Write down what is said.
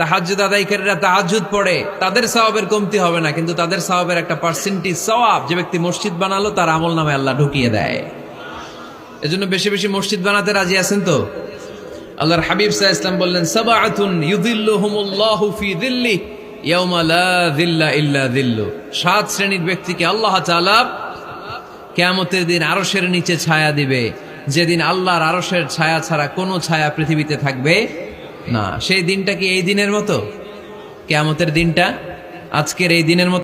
তাহাজুদ আদায়কারীরা তাহাজুদ পড়ে। তাদের সওয়াবের কমতি হবে না, কিন্তু তাদের সওয়াবের একটা পার্সেন্টেজ সওয়াব যে ব্যক্তি মসজিদ বানালো, তার আমল নামে আল্লাহ ঢুকিয়ে দেয়। এজন্য বেশি বেশি মসজিদ বানাতে রাজি আছেন তো? আল্লাহর হাবিব সাহ ইসলাম বললেন, সাবাআতুন ইউদিল্লুহুমুল্লাহু ফি দিল্লি ইয়াউমা লা দিল্লা দিল্লু সাত শ্রেণির ব্যক্তিকে আল্লাহ তাআলা কেয়ামতের দিন আরশের নিচে ছায়া দিবে। যেদিন আল্লাহর আরশের ছায়া ছাড়া কোনো ছায়া পৃথিবীতে থাকবে না সেই দিনটা কি এই দিনের মতো? কেয়ামতের দিনটা? আজকের এই দিনের মতো